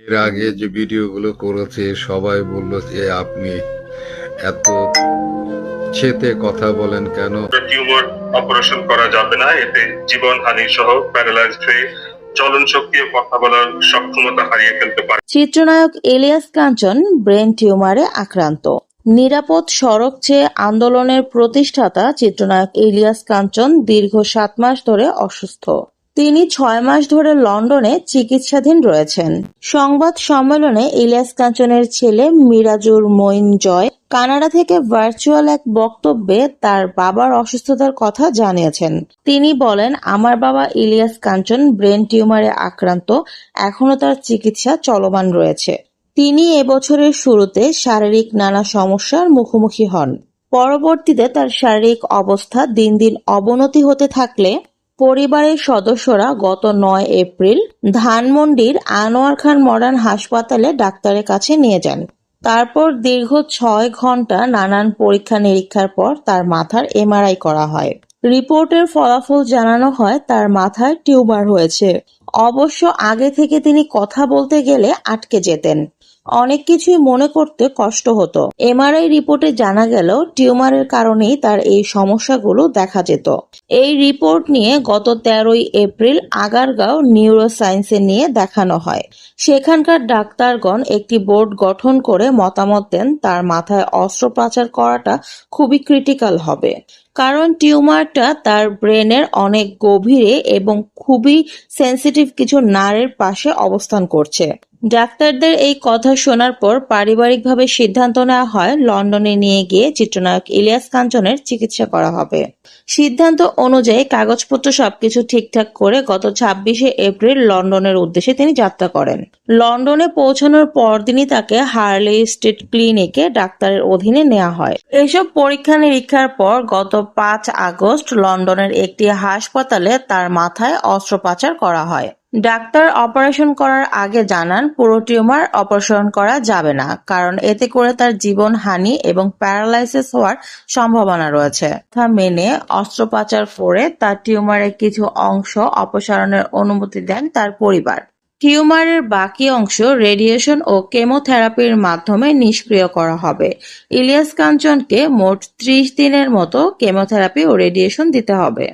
এর আগে যে ভিডিওগুলো করেছে সবাই বলল যে আপনি এত ছেতে কথা বলেন কেন? টিউমার অপারেশন করা যাবে না এতে জীবনহানি সহ প্যারালাইজড হয়ে চলন শক্তি ও কথা বলার সক্ষমতা হারিয়ে ফেলতে পারে। চিত্রনায়ক এলিয়াস কাঞ্চন ব্রেন টিউমারে আক্রান্ত। নিরাপদ সড়ক চেয়ে আন্দোলনের প্রতিষ্ঠাতা চিত্রনায়ক ইলিয়াস কাঞ্চন দীর্ঘ সাত মাস ধরে অসুস্থ। তিনি ছয় মাস ধরে লন্ডনে চিকিৎসাধীন রয়েছেন। সংবাদ সম্মেলনে ইলিয়াস কাঞ্চনের ছেলে মিরাজুর মঈন জয় কানাডা থেকে ভার্চুয়াল এক বক্তব্যে তার বাবার অসুস্থতার কথা জানিয়েছেন। তিনি বলেন, আমার বাবা ইলিয়াস কাঞ্চন ব্রেন টিউমারে আক্রান্ত এখনও তার চিকিৎসা চলমান রয়েছে। তিনি এবছরের শুরুতে শারীরিক নানা সমস্যার মুখোমুখি হন। পরবর্তীতে তার শারীরিক অবস্থা দিন দিন অবনতি হতে থাকলে পরিবারের সদস্যরা গত নয় এপ্রিল ধানমন্ডির আনোয়ার খান মডার্ন হাসপাতালে ডাক্তারের কাছে নিয়ে যান। তারপর দীর্ঘ ছয় ঘণ্টা নানান পরীক্ষা নিরীক্ষার পর তার মাথার এমআরআই করা হয়। রিপোর্টের ফলাফল জানানো হয় তার মাথায় টিউমার হয়েছে। অবশ্য আগে থেকে তিনি কথা বলতে গেলে আটকে যেতেন। অনেক কিছুই মনে করতে কষ্ট হতো। এমআরআই রিপোর্টে জানা গেল, টিউমারের কারণেই তার এই সমস্যাগুলো দেখা যেত। এই রিপোর্ট নিয়ে গত তেরোই এপ্রিল আগারগাঁও নিউরো সায়েন্সে নিয়ে দেখানো হয়। সেখানকার ডাক্তারগণ একটি বোর্ড গঠন করে মতামত দেন, তার মাথায় অস্ত্রোপচার করাটা খুবই ক্রিটিক্যাল হবে। কারণ টিউমারটা তার ব্রেনের অনেক গভীরে এবং খুবই সেন্সিটিভ কিছু নারের পাশে অবস্থান করছে। ডাক্তারদের এই কথা শোনার পর পারিবারিকভাবে সিদ্ধান্ত নেওয়া হয়, লন্ডনে নিয়ে গিয়ে চিত্রনায়ক ইলিয়াস কাঞ্চনের চিকিৎসা করা হবে। সিদ্ধান্ত অনুযায়ী কাগজপত্র সবকিছু ঠিকঠাক করে গত ছাব্বিশে এপ্রিল লন্ডনের উদ্দেশ্যে তিনি যাত্রা করেন। লন্ডনে পৌঁছানোর পরদিনই তাকে হার্লি স্ট্রিট ক্লিনিকে ডাক্তারের অধীনে নেওয়া হয়। এসব পরীক্ষা নিরীক্ষার পর গত পাঁচ আগস্ট লন্ডনের একটি হাসপাতালে তার মাথায় অস্ত্রোপচার করা হয়। ডাক্তার অপারেশন করার আগে জানান, পুরো টিউমার অপারেশন করা যাবে না, কারণ এতে করে তার জীবন হানি এবং প্যারালাইসিস হওয়ার সম্ভাবনা রয়েছে। তা মেনে অস্ত্রোপচার করে তার টিউমারের কিছু অংশ অপসারণের অনুমতি দেন তার পরিবার। টিউমারের বাকি অংশ রেডিয়েশন ও কেমোথেরাপির মাধ্যমে নিষ্ক্রিয় করা হবে। ইলিয়াস কাঞ্চনকে মোট ত্রিশ দিনের মতো কেমোথেরাপি ও রেডিয়েশন দিতে হবে।